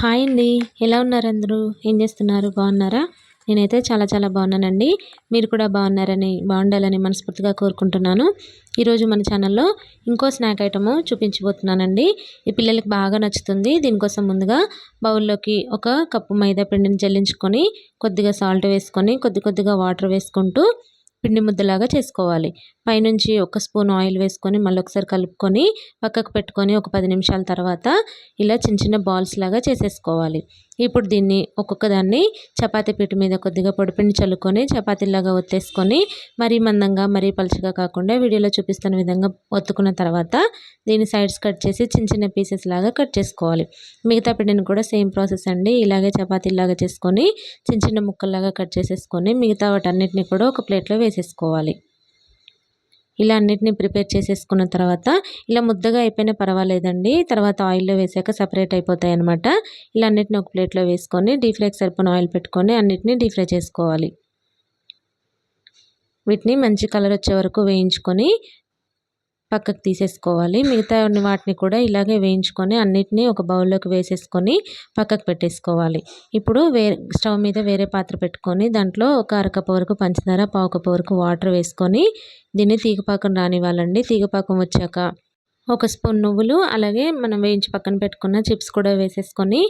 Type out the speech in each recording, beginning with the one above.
Hi అండి. ఎలా ఉన్నారు అందరూ? ఏం చేస్తున్నారు? బాగున్నారా? నేనైతే చాలా చాలా బాగున్నానండి. మీరు కూడా బాగున్నారని బాగుండాలని మనస్ఫూర్తిగా కోరుకుంటున్నాను. ఈరోజు మన ఛానల్లో ఇంకో స్నాక్ ఐటము చూపించబోతున్నానండి. ఈ పిల్లలకి బాగా నచ్చుతుంది. దీనికోసం ముందుగా బౌల్లోకి ఒక కప్పు మైదా పిండిని జల్లించుకొని కొద్దిగా సాల్ట్ వేసుకొని కొద్ది కొద్దిగా వాటర్ వేసుకుంటూ పిండి ముద్దలాగా చేసుకోవాలి. పైనుంచి ఒక స్పూన్ ఆయిల్ వేసుకొని మళ్ళీ ఒకసారి కలుపుకొని పక్కకు పెట్టుకొని ఒక పది నిమిషాల తర్వాత ఇలా చిన్న చిన్న బాల్స్ లాగా చేసేసుకోవాలి. ఇప్పుడు దీన్ని ఒక్కొక్క దాన్ని చపాతీ పీట మీద కొద్దిగా పొడిపిండి చల్లుకొని చపాతీలాగా ఒత్తేసుకొని మరీ మందంగా మరీ పలుచగా కాకుండా వీడియోలో చూపిస్తున్న విధంగా ఒత్తుకున్న తర్వాత దీన్ని సైడ్స్ కట్ చేసి చిన్న చిన్న పీసెస్ లాగా కట్ చేసుకోవాలి. మిగతా పిండిని కూడా సేమ్ ప్రాసెస్ అండి. ఇలాగే చపాతీలాగా చేసుకొని చిన్న చిన్న ముక్కల్లాగా కట్ చేసేసుకొని మిగతా వాటన్నిటిని కూడా ఒక ప్లేట్లో వేసేసుకోవాలి. ఇలా అన్నిటిని ప్రిపేర్ చేసేసుకున్న తర్వాత ఇలా ముద్దగా అయిపోయినా పర్వాలేదండి. తర్వాత ఆయిల్లో వేసాక సపరేట్ అయిపోతాయి అనమాట ఇలా అన్నిటిని ఒక ప్లేట్లో వేసుకొని డీప్ ఫ్రైకి సరిపోయిన ఆయిల్ పెట్టుకొని అన్నిటిని డీప్ ఫ్రై చేసుకోవాలి. వీటిని మంచి కలర్ వచ్చే వరకు వేయించుకొని పక్కకు తీసేసుకోవాలి. మిగతా వాటిని కూడా ఇలాగే వేయించుకొని అన్నిటినీ ఒక బౌల్లోకి వేసేసుకొని పక్కకు పెట్టేసుకోవాలి. ఇప్పుడు వేరే స్టవ్ మీద వేరే పాత్ర పెట్టుకొని దాంట్లో ఒక అరకప్పు వరకు పంచదార పావు కప్పు వరకు వాటర్ వేసుకొని దీన్ని తీగపాకం రానివ్వాలండి. తీగపాకం వచ్చాక ఒక స్పూన్ నువ్వులు అలాగే మనం వేయించి పక్కన పెట్టుకున్న చిప్స్ కూడా వేసేసుకొని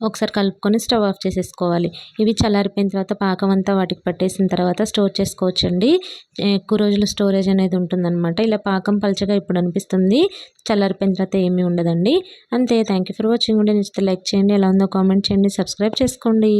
ఒకసారి కలుపుకొని స్టవ్ ఆఫ్ చేసేసుకోవాలి. ఇవి చల్లారిపోయిన తర్వాత పాకం అంతా వాటికి పట్టేసిన తర్వాత స్టోర్ చేసుకోవచ్చండి. ఎక్కువ రోజులు స్టోరేజ్ అనేది ఉంటుందన్నమాట. ఇలా పాకం పలచగా ఇప్పుడు అనిపిస్తుంది. చల్లారిపోయిన తర్వాత ఏమీ ఉండదండి. అంతే థ్యాంక్ యూ ఫర్ వాచింగ్ ఉండే నచ్చితే లైక్ చేయండి ఎలా ఉందో కామెంట్ చేయండి సబ్స్క్రైబ్ చేసుకోండి.